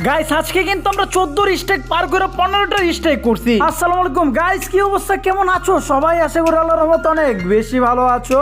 Guys আজকে কিন্তু আমরা চোদ্দোর স্টেক পার করে পনেরোটার স্টেক করছি। আসসালামু আলাইকুম। গাইস কি অবস্থা? কেমন আছো? সবাই আশা করি আল্লাহর রহমত অনেক বেশি ভালো আছো।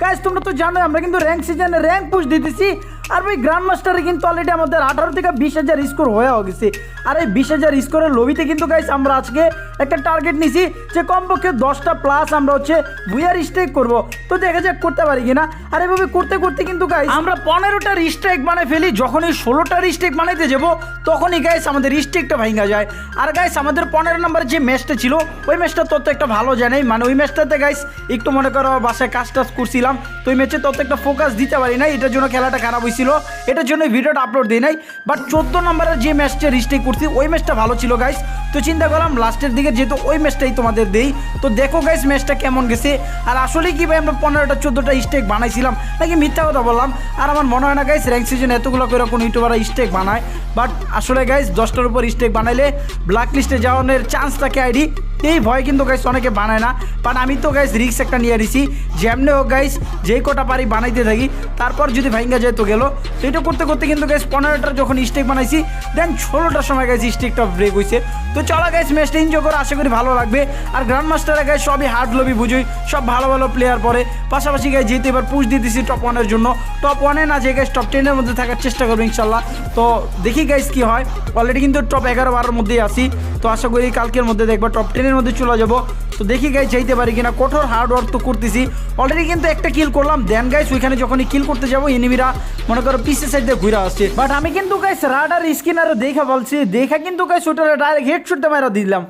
গাইস তোমরা তো জানো আমরা কিন্তু র্যাঙ্ক সিজনে র্যাঙ্ক পুশ দিতেছি। আর ভাই গ্র্যান্ড মাস্টারে কিন্তু অলরেডি আমাদের আঠারো থেকে বিশ হাজার স্কোর হয়ে গেছে। আর এই বিশ হাজার স্কোরের লবিতে কিন্তু গাইস আমরা আজকে একটা টার্গেট নিছি যে কমপক্ষে দশটা প্লাস আমরা হচ্ছে বুয়ার স্ট্রাইক করব। তো দেখা যাক করতে পারি কিনা। আর এভাবে করতে করতে কিন্তু গাইস আমরা পনেরোটার স্ট্রাইক বানাই ফেলি। যখন এই ষোলোটার স্ট্রাইক বানাইতে যাব, তখনই গাইস আমাদের স্ট্রাইকটা ভাঙা যায়। আর গাইস আমাদের পনেরো নম্বরের যে ম্যাচটা ছিল, ওই ম্যাচটা তত একটা ভালো জানাই মানে ওই ম্যাচটাতে গাইস একটু মনে করো বাসায় কাজ টাজ করছিলাম। তো ওই ম্যাচে তত একটা ফোকাস দিতে পারি না এটার জন্য খেলাটা খারাপ হয়েছিল। এটার জন্য ভিডিওটা আপলোড দিই নাই। বাট চোদ্দ নম্বরের যে ম্যাচটা রিস্টেক করছি, ওই ম্যাচটা ভালো ছিল গাইস তো চিন্তা করলাম লাস্টের দিকে যেহেতু ওই ম্যাচটাই তোমাদের দেই, তো দেখো গাইস ম্যাচটা কেমন গেছে। আর আসলে কি ভাই, আমরা পনেরোটা, চোদ্দোটা স্টেক বানাইছিলাম। নাকি মিথ্যা কথা বললাম। আর আমার মনে হয় না গাইস র্যাঙ্ক সিজন এতগুলো করে কোনো ইউটিউবাররা স্টেক বানায়। বাট আসলে গাইস দশটার উপর স্টেক বানাইলে ব্ল্যাক লিস্টে যাওয়ানোর চান্স থাকে আইডি। এই ভয় কিন্তু গাইস অনেকে বানায় না বাট আমি তো গাইস রিক্স একটা নিয়ে দিছি যেমনি হোক গাইস যেই কটা পারি বানাইতে থাকি, তারপর যদি ভাইঙ্গা যায় তো গেল। সেটা করতে করতে কিন্তু গাইস পনেরোটার যখন স্টেক বানাইছি দেন ষোলোটার সময় গাইস স্টেকটা ব্রেক হয়েছে তো চলো গাইস ম্যাচটা এনজয় করে, আশা করি ভালো লাগবে। আর গ্র্যান্ড মাস্টারে গাইস সবই হার্ড লবি বুঝুই, সব ভালো ভালো প্লেয়ার পরে পাশাপাশি গাইস যেহেতু এবার পুশ দিতেছি টপ ওয়ানের জন্য টপ ওয়ানে না যে গাইস টপ টেনের মধ্যে থাকার চেষ্টা করব ইনশাল্লাহ। তো দেখি গাইস কি হয়। অলরেডি কিন্তু টপ এগারো বারোর মধ্যেই আসি তো আশা করি কালকের মধ্যে দেখব টপ টেনের মধ্যে চলে যাব। তো দেখি গাইস যাইতে পারি কিনা। কঠোর হার্ড ওয়ার্ক তো করতেছি। অলরেডি কিন্তু একটা কিল করলাম। দেন গাইস ওইখানে যখনই কিল করতে যাব এনিমিরা মনে করো পিসের সাইড দিয়ে ঘুরে আসছে। বাট আমি কিন্তু গাইস রাডার স্কিনারে দেখা বলছি। দেখা কিন্তু গাইস ওটারে ডাইরেক্ট হেড শুটটা মারা দিলাম।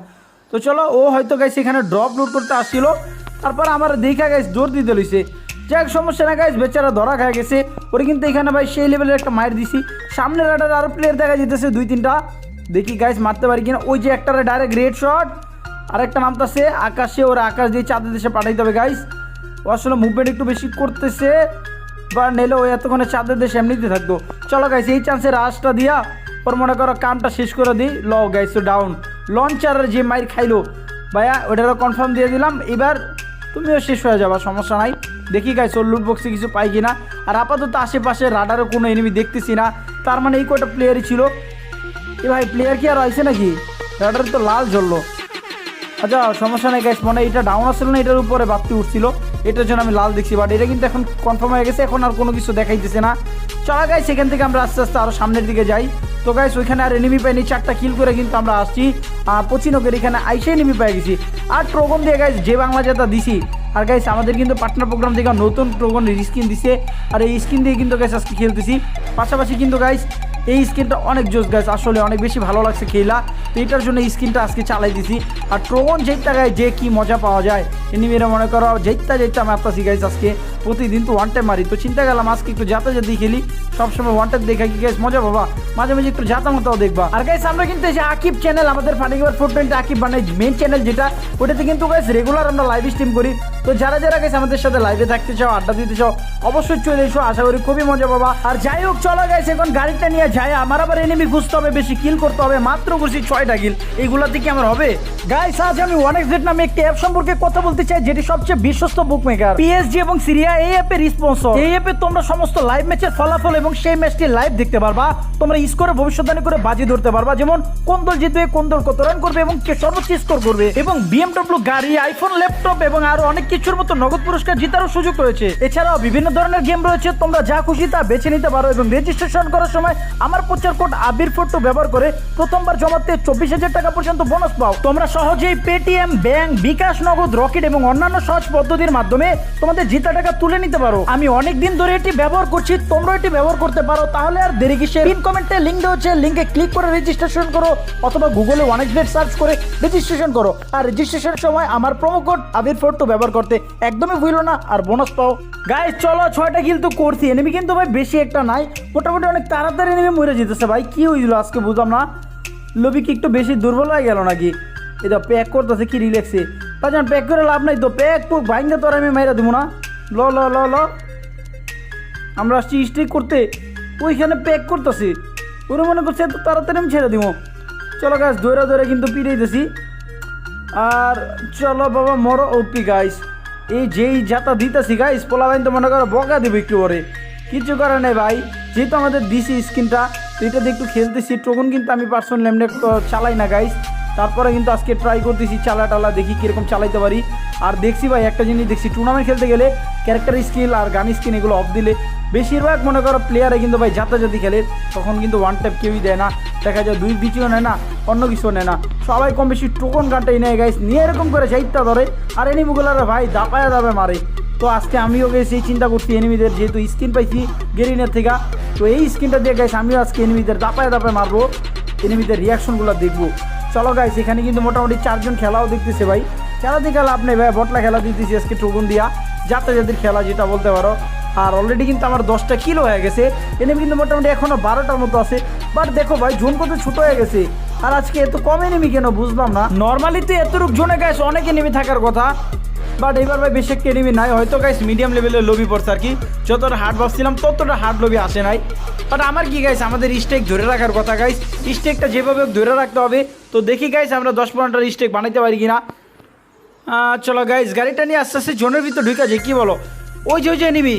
তো চলো, ও হয়তো গাইস এখানে ড্রপ লুট করতে আসছিল। তারপর আমার দেখা গাইস জোর দিতে লইছে। যাক, সমস্যা না গাইস বেচারা ধরা খায় গেছে। ওরে কিন্তু এখানে ভাই, সেই লেভেলের একটা মার দিছি। সামনে রাডার আরও প্লেয়ার দেখা যেতেছে দুই, তিনটা। দেখি গাইস মারতে পারি কিনা। ওই যে একটারে ডাইরেক্ট রেড শট আরেকটা নামতাছে আকাশে ওরা আকাশ দিয়ে চাঁদের দেশে পাঠাইতে হবে গাইস ও আসলে মুভমেন্ট একটু বেশি করতেছে বা নেলে ওই এতক্ষণে চাঁদের দেশে এমনিতে থাকতো। চলো গাইস এই চান্সে রাশটা দিয়া, ওর মনে করো কামটা শেষ করে দিই। ল গাইস তো ডাউন লঞ্চারের যে মাইর খাইলো, ভাইয়া ওটারও কনফার্ম দিয়ে দিলাম। এবার তুমিও শেষ হয়ে যাবা, সমস্যা নাই। দেখি গাইস ওর লুট বক্সে কিছু পাই কিনা। আর আপাতত আশেপাশে রাডারও কোনো এনিমি দেখতেছি না। তার মানে এই কটা প্লেয়ারই ছিল। এ ভাই প্লেয়ার কি আর আইছে নাকি? রাডার তো লাল জ্বললো। আচ্ছা সমস্যা নেই গ্যাস মনে এটা ডাউন আসছিল না, এটার উপরে বাতি উঠছিল। এটার জন্য আমি লাল দেখছি বাট এটা কিন্তু এখন কনফার্ম হয়ে গেছে, এখন আর কোনো কিছু দেখাইতেছে না। চলা গাই সেখান থেকে আমরা আস্তে আস্তে আরও সামনের দিকে যাই। তো গাইস ওইখানে আর এনিমি পাইনি চারটা কিল করে কিন্তু আমরা আসছি। পচিনকের এখানে আইসে এনিমি পেয়ে গেছি। আর প্রোগ্রাম দিয়ে গাইস যে বাংলা যেটা দিছি। আর গাইস আমাদের কিন্তু পার্টনার প্রোগ্রাম থেকে নতুন প্রোগ্রামের স্কিন দিছে। আর এই স্কিন দিয়ে কিন্তু গাইস আজকে খেলতেছি। পাশাপাশি কিন্তু গাইস এই স্কিনটা অনেক জোস গাছ আসলে অনেক বেশি ভালো লাগছে খেলা। তো এটার জন্য এই স্কিনটা আজকে চালাই দিছি। আর ট্রোগন যেইটা গায়ে যে কি মজা পাওয়া যায় এনিমিরা মনে করো যেইটা যেইটা মারতাছি গাইজ আজকে প্রতিদিন তো ওয়ান টাইম মারি। তো চিন্তা গেলাম আজকে একটু যাতা যাতে খেলি, সবসময় ওয়ান টাইম দেখা কি গাইজ মজা পাবা? মাঝে মাঝে একটু যাতা মতাও দেখবা। আর গাইজ আমরা কিন্তু এই যে আকিব চ্যানেল আমাদের ফানিগর ফোর টোয়েন্টি আকিব বানাই মেন চ্যানেল যেটা, ওটাতে কিন্তু গাইজ রেগুলার আমরা লাইভ স্ট্রিম করি। তো যারা যারা গাইজ আমাদের সাথে লাইভে থাকতে চাও, আড্ডা দিতে চাও, অবশ্যই চলে এসো, আশা করি খুবই মজা পাবা। আর যাই হোক, চলো গাইজ এখন গাড়িটা নিয়ে যাই, আমার আবার এনিমি খুঁজতে হবে, বেশি কিল করতে হবে, মাত্র করছি ছয়টা কিল এইগুলাতে কি আমার হবে। গাইস আজ আমি ওয়ান এক্স নামে একটি অ্যাপ সম্পর্কে কথা বলতে চাই, যেটি সবচেয়ে বিশ্বস্ত বুক মেকার পিএসজি এবং সিরিয়া এই অ্যাপের স্পন্সর এই অ্যাপে তোমরা সমস্ত লাইভ ম্যাচের ফলাফল এবং সেই ম্যাচটি লাইভ দেখতে পারবা। তোমরা স্কোরে ভবিষ্যৎবাণী করে বাজি ধরতে পারবা, যেমন কোন দল জিতবে, কোন দল কত রান করবে এবং কে সর্বোচ্চ স্কোর করবে। এবং বিএমডব্লিউ গাড়ি আইফোন ল্যাপটপ এবং আরও অনেক কিছুর মতো নগদ পুরস্কার জেতারও সুযোগ রয়েছে। এছাড়াও বিভিন্ন ধরনের গেম রয়েছে, তোমরা যা খুশি তা বেছে নিতে পারো এবং রেজিস্ট্রেশন করার সময় আমার প্রচার কোড আবির ফটো ব্যবহার করে প্রথমবার জমাতে চব্বিশ হাজার টাকা পর্যন্ত বোনাস পাও। তোমরা সহজেই পেটিএম ব্যাংক বিকাশ, নগদ রকেট এবং অন্যান্য সহজ পদ্ধতির মাধ্যমে তোমাদের জিতা টাকা তুলে নিতে পারো। আমি অনেক দিন ধরে এটি ব্যবহার করছি তোমরা এটি ব্যবহার করতে পারো। তাহলে আর দেরি কিসে পিন কমেন্টে লিঙ্ক দেওয়া হচ্ছে লিঙ্কে ক্লিক করে রেজিস্ট্রেশন করো অথবা গুগলে অনেক ডেট সার্চ করে রেজিস্ট্রেশন করো। আর রেজিস্ট্রেশনের সময় আমার প্রোমো কোড আবির ফটো ব্যবহার করতে একদমই ভুলো না আর বোনাস পাও। গাইস চলো ছয়টা কিন্তু করছি। এনিমি কিন্তু ভাই বেশি একটা নাই। মোটামুটি অনেক তাড়াতাড়ি এনিমি মরে যেতেছে ভাই। কি হয়েছিল আজকে বুঝলাম না। লবি কি একটু বেশি দুর্বল হয়ে গেল নাকি? এটা প্যাক করতেছে, কি রিল্যাক্সে। বাজান প্যাক করে লাভ নাই তো প্যাক তো ভাইঙ্গা তোর আমি মাইরা দেবো না। ল ল ল ল। আমরা আসছি স্ট্রিক করতে। ওইখানে প্যাক করতেছি। ওরা মনে করছে এত তাড়াতাড়ি আমি ছেড়ে দিব চলো গাছ দৌড়া দৌড়া কিন্তু পিড়াইতেছি আর চলো বাবা মরো ওপি গাইস এই যেই যাতা দিতেছি গাইস পোলা বাইন তো মনে করো বকা দেবে একটু পরে। কিছু করে নেই ভাই। যেহেতু আমাদের দিছি স্কিনটা এটা দিয়ে একটু খেলতেছি। টোকন কিন্তু আমি পার্সোনাল ল্যামনেট চালাই না গাইস তারপরে কিন্তু আজকে ট্রাই করতেছি চালা টালা দেখি কীরকম চালাইতে পারি। আর দেখছি ভাই, একটা জিনিস দেখছি টুর্নামেন্ট খেলতে গেলে ক্যারেক্টার স্কিল আর গান স্কিন এগুলো অফ দিলে বেশিরভাগ মনে করো প্লেয়ারে কিন্তু ভাই জাতাজাতি খেলে, তখন কিন্তু ওয়ান ট্যাপ কেউই দেয় না। দেখা যায় দুই বিচিও নেয় না, অন্য কিছু নেয় না। সবাই কম বেশি টোকন গানটাই নেয় গাইস নিয়ে এরকম করে চাইতে ধরে। আর এনিমিগুলার ভাই, দাপায়া দাবে মারে। তো আজকে আমিও গেছি চিন্তা করছি এনিমিদের যেহেতু স্কিন পাইছি গেরিনের থেকে। তো এই স্কিনটা দিয়ে গাইস আমিও আজকে এনিমিদের দাপায় দাপায় মারবো এনিমিদের রিয়াকশনগুলো দেখব। চলো গাইস এখানে কিন্তু মোটামুটি চারজন খেলাও দেখতেছে ভাই। খেলা দিয়ে লাভ নেই ভাই, বটলা খেলা দিতেছি আজকে টুকুন দিয়া। যাতে যাদের খেলা যেটা বলতে পারো। আর অলরেডি কিন্তু আমার দশটা কিলো হয়ে গেছে। এনিমি কিন্তু মোটামুটি এখনও বারোটার মতো আছে। বাট দেখো ভাই জোন কত ছোটো হয়ে গেছে। আর আজকে এত কম এনিমি কেন বুঝলাম না। নর্মালি তো এত রূপ জোনে গাইস অনেক এনিমি থাকার কথা। বাট এবার ভাই বেশি একটা এনিমি নাই। হয়তো গাইস মিডিয়াম লেভেলের লবি পড়ছে আর কি। যতটা হার্ড ভাবছিলাম ততটা হার্ড লবি আসে নাই। বাট আমার কি গাইস আমাদের স্টেক ধরে রাখার কথা গাইস স্টেকটা যেভাবে ধরে রাখতে হবে। তো দেখি গাইস আমরা দশ পনেরোটার স্টেক বানাইতে পারি কিনা। চলো গাইস গাড়িটা নিয়ে আস্তে আস্তে জোনের ভিতর ঢুকে যায় কি বলো? ওই যে ওই যে নিবি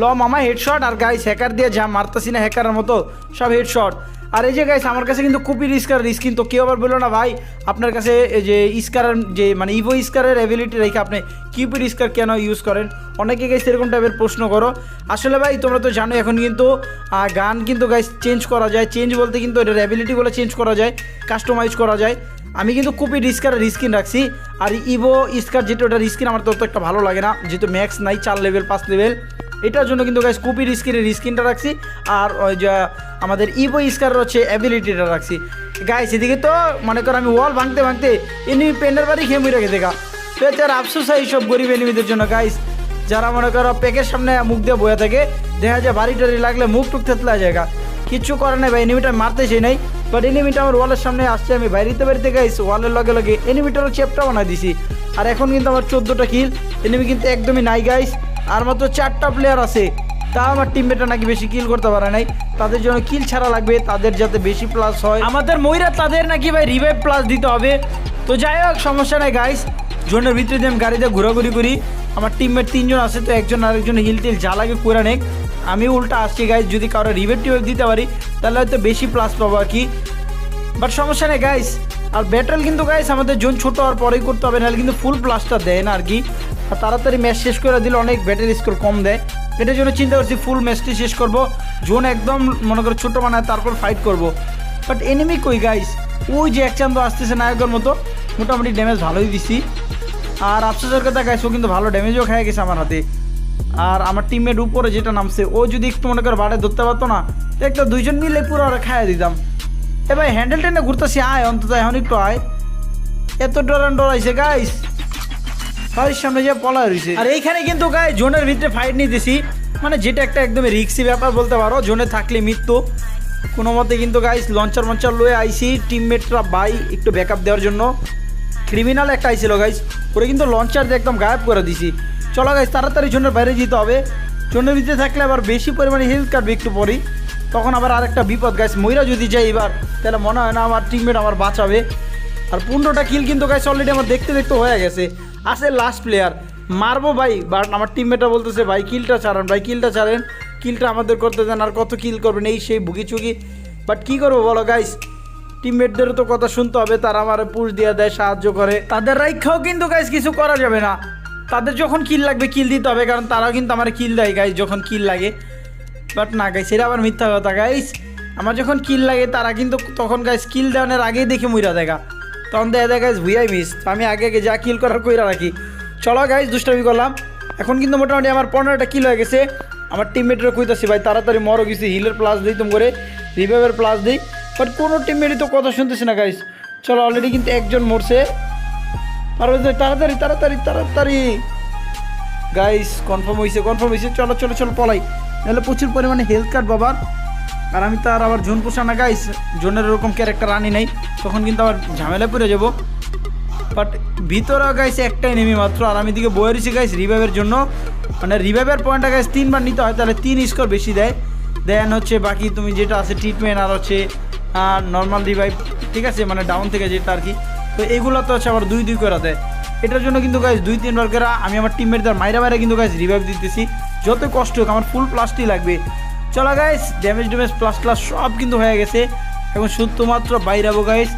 ল মামা হেডশট আর গাইস হ্যাকার দিয়ে যা মারতাছি না হ্যাকারের মতো, সব হেডশট আর এই যে গাইস আমার কাছে কিন্তু কুপি রিস্কার স্কিন তো কেউ আবার বলল না ভাই, আপনার কাছে যে ইস্কারের যে মানে ইভো ইস্কারের অ্যাবিলিটি রেখে আপনি কিউপি রিস্কার কেন ইউজ করেন? অনেকে গাইস এরকম টাইপের প্রশ্ন করো। আসলে ভাই, তোমরা তো জানো এখন কিন্তু গান কিন্তু গাইস চেঞ্জ করা যায়। চেঞ্জ বলতে কিন্তু এটার অ্যাবিলিটিগুলো চেঞ্জ করা যায় কাস্টমাইজ করা যায়। আমি কিন্তু কুপি রিস্কারের স্কিন রাখছি। আর ইভো স্কার যেটা, ওটা স্কিন আমার তত একটা ভালো লাগে না। যেহেতু ম্যাক্স নাই, চার লেভেল পাঁচ লেভেল এটার জন্য কিন্তু গাইস কুপি স্কিনের স্কিনটা রাখছি। আর ওই যে আমাদের ইভো স্কার হচ্ছে অ্যাবিলিটিটা রাখছি। গাইস এদিকে তো মনে করো আমি ওয়াল ভাঙতে ভাঙতে এনিমি পেনের বাড়ি খেয়ে মুই রেখে দেখা তো এতে আর আফসোস হয় এইসব গরিব এনিমিদের জন্য গাইস যারা মনে করো পেকের সামনে মুখ দিয়ে বয়ে থাকে, দেখা যায় বাড়ি টাড়ি লাগলে মুখ টুক থেতলা জায়গা কিচ্ছু করে নাই ভাই এনিমিটা মারতে সেই নাই। বাট এনিমিটা আমার ওয়ালের সামনে আসছে, আমি বাইরেতে বাড়িতে গাইস ওয়ালের লগে লগে এনিমিটারও চেপটা বানাই দিছি। আর এখন কিন্তু আমার চোদ্দোটা কিল এনিমি কিন্তু একদমই নাই গাইস আর মাত্র চারটা প্লেয়ার আছে। তা আমার টিমমেটটা নাকি বেশি কিল করতে পারে নাই। তাদের জন্য কিল ছাড়া লাগবে, তাদের যাতে বেশি প্লাস হয়। আমাদের ময়রা তাদের নাকি ভাই রিভাইভ প্লাস দিতে হবে। তো যাই হোক, সমস্যা নাই গাইস জোনের ভিতরে দিয়ে আমি গাড়িতে ঘোরাঘুরি করি। আমার টিমমেট তিনজন আছে, তো একজন আরেকজন হিল টিল যা লাগে করে নেক। আমি উল্টা আসছি গাইস যদি কারও রিভেভ টিভেভ দিতে পারি, তাহলে হয়তো বেশি প্লাস পাবো আর কি। বাট সমস্যা নেই গাইস আর ব্যাটেল কিন্তু গাইস আমাদের জোন ছোট হওয়ার পরেই করতে হবে, নাহলে কিন্তু ফুল প্লাসটা দেয় না আর কি। আর তাড়াতাড়ি ম্যাচ শেষ করে দিলে অনেক ব্যাটেল স্কোর কম দেয়। এটার জন্য চিন্তা করছি ফুল ম্যাচটি শেষ করব। জোন একদম মনে করো ছোটো বানায় তারপর ফাইট করব। বাট এনিমি কই গাইস ওই যে এক চান্দ আসতেছে নায়কের মতো। মোটামুটি ড্যামেজ ভালোই দিছি। আর আফসোসের কথা গাইস ও কিন্তু ভালো ড্যামেজও খেয়ে গেছে আমার হাতে। আর আমার টিমের উপরে যেটা নামছে, ও যদি একটু মনে করে বাড়ে ধরতে পারতো না, একটা দুইজন মিলে পুরো ওরা খাইয়ে দিতাম। এ ভাই হ্যান্ডেল টেনে ঘুরতেছি, আয়, অন্তত এখন একটু আয়। এত ডরান ডরাইছে গাইস বাড়ির সামনে যে পলা রয়েছে আর এইখানে কিন্তু গাই জোনের ভিতরে ফাইট নিতেছি মানে যেটা একটা একদমই রিক্সি ব্যাপার বলতে পারো, জোনে থাকলে মৃত্যু। কোনো মতে কিন্তু গাইস লঞ্চার মঞ্চার লয়ে আইসি টিমমেটরা বাই একটু ব্যাকআপ দেওয়ার জন্য। ক্রিমিনাল একটা আইছিল গাইস ওরা কিন্তু লঞ্চার দিয়ে একদম গায়েব করে দিছি। চলো গাইস তাড়াতাড়ি জোনের বাইরে যেতে হবে। জোনের ভিতরে থাকলে আবার বেশি পরিমাণে হেলথ কাটবে একটু পরেই তখন আবার আরেকটা বিপদ গাইস ময়রা যদি যাই এবার, তাহলে মনে হয় না আমার টিমমেট আমার বাঁচাবে। আর পনেরোটা কিল কিন্তু গাইস অলরেডি আমার দেখতে দেখতে হয়ে গেছে। আসে লাস্ট প্লেয়ার মারবো ভাই বাট আমার টিমমেটরা বলতেছে, ভাই কিলটা ছাড়েন, ভাই কিলটা ছাড়েন। কিলটা আমাদের করতে দেন, আর কত কিল করবেন, এই সেই ভুগি চুগি বাট কী করব বলো গাইস টিমমেটদেরও তো কথা শুনতে হবে, তারা আমার পুশ দিয়ে দেয়, সাহায্য করে। তাদের রাইখাও কিন্তু গাইস কিছু করা যাবে না। তাদের যখন কিল লাগবে কিল দিতে হবে, কারণ তারাও কিন্তু আমার কিল দেয় গাইস যখন কিল লাগে। বাট না গাইস এটা আবার মিথ্যা কথা গাইস আমার যখন কিল লাগে, তারা কিন্তু তখন গাইস কিল দেওয়ানোর আগেই দেখে মুইরা দেখা তখন দেখা যায় গাইস ভুইয়াই মিস আমি আগে আগে যা কিল করার কইরা রাখি। চলো গাইস দুষ্টামি করলাম। এখন কিন্তু মোটামুটি আমার পনেরোটা কিল হয়ে গেছে। আমার টিমমেটরা কইতাছি, ভাই, তাড়াতাড়ি মরো গেছি হিলের প্লাস দিই তুমি করে রিভাইভের প্লাস দিই। বাট কোনো টিমমেটই তো কথা শুনতেছি না গাইস চলো অলরেডি কিন্তু একজন মরছে। আর তাড়াতাড়ি তাড়াতাড়ি তাড়াতাড়ি। গাইস কনফার্ম হয়েছে কনফার্ম হয়েছে চলো চলো চলো, পলাই। নাহলে প্রচুর পরিমাণে হেলথ কার্ড বাবার। আর আমি তার আবার জোন পোষা না গাইস, জোনের ওরকম ক্যারেক্টার আনি নাই, তখন কিন্তু আবার ঝামেলায় পড়ে যাব। বাট ভিতরে গাইস একটাই নেমি মাত্র, আর আমি দিকে বয়ে রয়েছি গাইস রিভাইভের জন্য। মানে রিভাইভের পয়েন্টটা গাইস তিনবার নিতে হয়, তাহলে তিন স্কোর বেশি দেয়। দেন হচ্ছে বাকি তুমি যেটা আছে ট্রিটমেন্ট আর হচ্ছে নর্মাল রিভাইভ ঠিক আছে? মানে ডাউন থেকে যেটা আর কি। তো এইগুলো তো হচ্ছে আবার দুই দুই করে দেয়। এটার জন্য কিন্তু গাইস দুই তিনবার করে আমি আমার টিমমেটদের মাইরা মাইরা কিন্তু গাইস রিভাইভ দিতেছি। যত কষ্ট হোক, আমার ফুল প্লাসটি লাগবে। চলো guys damage damage plus plus সব কিন্তু হয়ে গেছে। এখন শুধুমাত্র বাইরাবো গাইস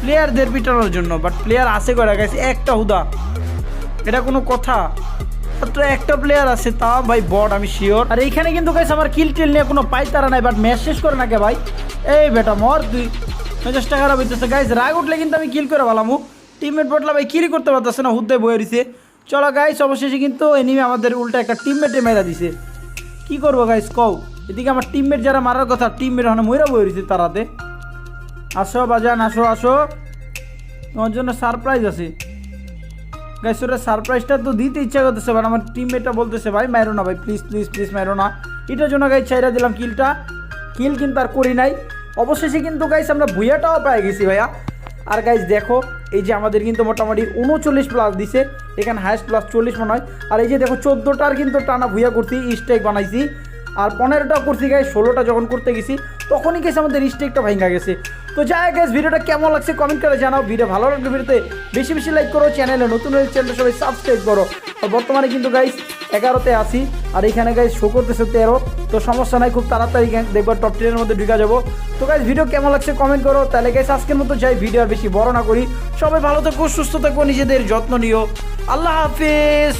প্লেয়ারদের পিটানোর জন্য। বাট প্লেয়ার আছে করে গাইস একটা হুদা। এটা কোনো কথা। মাত্র একটা প্লেয়ার আছে তা ভাই বট আমি শিওর আর এইখানে কিন্তু গাইস আমার কিল টিল নিয়ে কোনো পাইতারা নাই বাট ম্যাচ শেষ করে নাকি ভাই? এই বেটা, মর তুই। মেজাজটা খারাপ হইতেছে। গাইস রাগ উঠলে কিন্তু আমি কিল করে ভালামু টিমমেট বটলা ভাই কিল করতে পারতেছে না হুদ্দে বয়ে দিছে চলো গাইস অবশেষে কিন্তু এনিমে আমাদের উল্টা একটা টিমমেটে মেরা দিছে। কি করব গাইস কও? এদিকে আমার টিমমেট যারা মারার কথা টিমমেট ওখানে ময়রা বয়ে রইছে তারাতে। আসো বাজান, আসো আসো। তোমার জন্য সারপ্রাইজ আছে। গাইস সারপ্রাইজটা তো দিতে ইচ্ছা করতেছে বাট আমার টিমমেটটা বলতেছে, ভাই মারো না, ভাই প্লিজ প্লিজ প্লিজ মারো না। এটার জন্য গাইস চাইরা দিলাম কিলটা কিল কিন্তু আর করি নাই। অবশেষে কিন্তু গাইস আমরা ভুইয়াটাও পেয়ে গেছি, ভাইয়া। আর গাইস দেখো, এই যে আমাদের কিন্তু মোটামুটি উনচল্লিশ প্লাস দিছে। এখানে হায়েস্ট প্লাস চল্লিশ মনে হয়। আর এই যে দেখো, চোদ্দোটার কিন্তু টানা ভুইয়া করছি স্টেক বানাইছি। আর পনেরোটা করছি গাইস ষোলোটা যখন করতে গেছি, তখনই গেছে আমাদের স্টেকটা ভাঙা গেছে। তো যাই গাইস ভিডিওটা কেমন লাগছে কমেন্ট করে জানাও। ভিডিও ভালো লাগলে ভিডিওতে বেশি বেশি লাইক করো চ্যানেলে নতুন হলে চ্যানেলটা সবাই সাবস্ক্রাইব করো। আর বর্তমানে কিন্তু গাইস এগারোতে আসি আর এখানে গাইস শো করতেছে তেরো। তো সমস্যা নাই, খুব তাড়াতাড়ি গাইস দেখব টপ টেনের মধ্যে ঢুকা যাব। তো গাইস ভিডিও কেমন লাগছে কমেন্ট করো। তাহলে গাইস আজকের মতো যাই ভিডিও আর বেশি বড় না করি। সবাই ভালো থাকো, সুস্থ থাকো, নিজেদের যত্ন নিও। আল্লাহ হাফিজ।